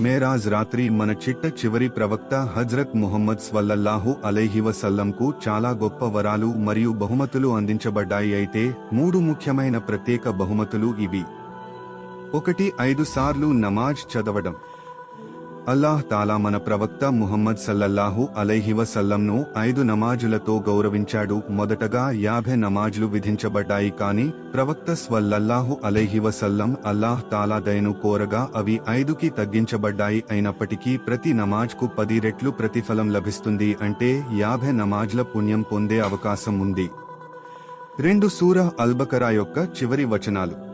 మేరాజ్ రాత్రి మన చిట్ట చివరి ప్రవక్త హజ్రత్ ముహమ్మద్ స్వల్లల్లాహు అలైహివసల్లంకు చాలా గొప్ప వరాలు మరియు బహుమతులు అందించబడ్డాయి అయితే మూడు ముఖ్యమైన ప్రత్యేక బహుమతులు ఇవి. ఒకటి ఐదు సార్లు నమాజ్ చదవడం. అల్లాహ్ తాలా మన ప్రవక్త ముహమ్మద్ సల్లల్లాహు అలైహివ సల్లంను ఐదు నమాజులతో గౌరవించాడు. మొదటగా యాభై నమాజులు విధించబడ్డాయి కాని ప్రవక్త స్వల్లల్లాహు అలైహివ సల్లం అల్లాహ్ తాలా దయను కోరగా అవి ఐదుకి తగ్గించబడ్డాయి. అయినప్పటికీ ప్రతి నమాజ్కు పది రెట్లు ప్రతిఫలం లభిస్తుంది అంటే యాభై నమాజ్ల పుణ్యం పొందే అవకాశం ఉంది. రెండు సూరహ్ అల్బకరా యొక్క చివరి వచనాలు.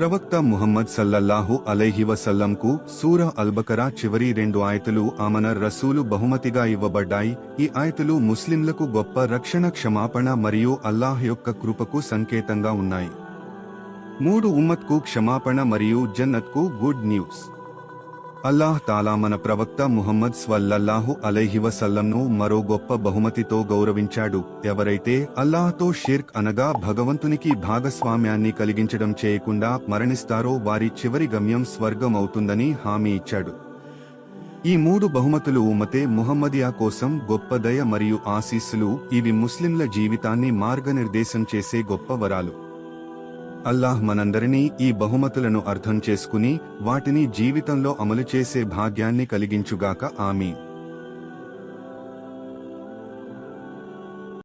ప్రవక్త ముహమ్మద్ సల్లల్లాహు అలైహివసల్లంకు సూర అల్బకరా చివరి రెండు ఆయతులు ఆమన రసూలు బహుమతిగా ఇవ్వబడ్డాయి. ఈ ఆయతులు ముస్లింలకు గొప్ప రక్షణ క్షమాపణ మరియు అల్లాహ్ యొక్క కృపకు సంకేతంగా ఉన్నాయి. మూడు ఉమ్మత్కు క్షమాపణ మరియు జన్నత్కు గుడ్ న్యూస్. అల్లాహ్ తాలా మన ప్రవక్త ముహమ్మద్ స్వల్లల్లాహు అలైహి వసల్లంను మరో గొప్ప బహుమతితో గౌరవించాడు. ఎవరైతే అల్లాహ్తో షిర్క్ అనగా భగవంతునికి భాగస్వామ్యాన్ని కలిగించడం చేయకుండా మరణిస్తారో వారి చివరి గమ్యం స్వర్గం అవుతుందని హామీ ఇచ్చాడు. ఈ మూడు బహుమతులు ఉమ్మతే ముహమ్మదియా కోసం గొప్ప దయ మరియు ఆశీస్సులు ఇవి ముస్లింల జీవితాన్ని మార్గనిర్దేశం చేసే గొప్ప వరాలు. అల్లాహ్ మనందరినీ ఈ బహుమతులను అర్థం చేసుకుని వాటిని జీవితంలో అమలు చేసే భాగ్యాన్ని కలిగించుగాక ఆమీ